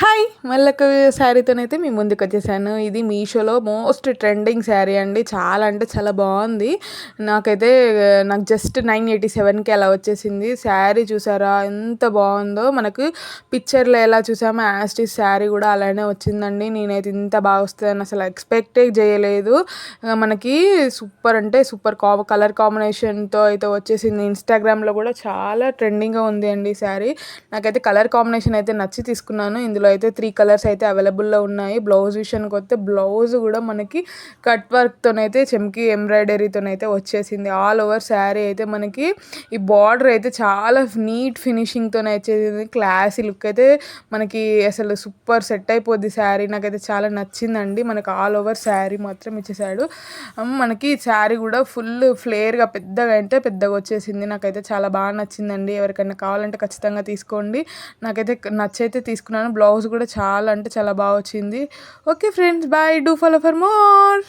Hi మళ్ళొక శారీతోనైతే మీ ముందుకు వచ్చేసాను ఇది మీషోలో మోస్ట్ ట్రెండింగ్ శారీ అండి. చాలా అంటే చాలా బాగుంది. నాకైతే నాకు జస్ట్ నైన్ ఎయిటీ సెవెన్కి అలా వచ్చేసింది. శారీ చూసారా ఎంత బాగుందో. మనకు పిక్చర్లో ఎలా చూసామో యాస్టిస్ శారీ కూడా అలానే వచ్చిందండి. నేనైతే ఇంత బాగా వస్తుందని అసలు ఎక్స్పెక్టే చేయలేదు. మనకి సూపర్ అంటే సూపర్ కా కలర్ కాంబినేషన్తో అయితే వచ్చేసింది. ఇన్స్టాగ్రామ్లో కూడా చాలా ట్రెండింగ్గా ఉంది అండి శారీ. నాకైతే కలర్ కాంబినేషన్ అయితే నచ్చి తీసుకున్నాను. ఇందులో అయితే త్రీ కలర్స్ అయితే అవైలబుల్లో ఉన్నాయి. బ్లౌజ్ విషయానికి వస్తే బ్లౌజ్ కూడా మనకి కట్ వర్క్తోనైతే చెమ్కి ఎంబ్రాయిడరీతోనైతే వచ్చేసింది. ఆల్ ఓవర్ శారీ అయితే మనకి ఈ బార్డర్ అయితే చాలా నీట్ ఫినిషింగ్తోనే వచ్చేసింది. క్లాసీ లుక్ అయితే మనకి అసలు సూపర్ సెట్ అయిపోద్ది శారీ నాకైతే చాలా నచ్చిందండి. మనకి ఆల్ ఓవర్ శారీ మాత్రం ఇచ్చేసాడు మనకి శారీ కూడా ఫుల్ ఫ్లేర్గా పెద్దగా అంటే పెద్దగా వచ్చేసింది. నాకైతే చాలా బాగా నచ్చిందండి. ఎవరికైనా కావాలంటే ఖచ్చితంగా తీసుకోండి. నాకైతే నచ్చైతే తీసుకున్నాను. బ్లౌజ్ బ్లౌజ్ కూడా చాలా అంటే చాలా బాగా వచ్చింది. Okay friends bye do follow for more.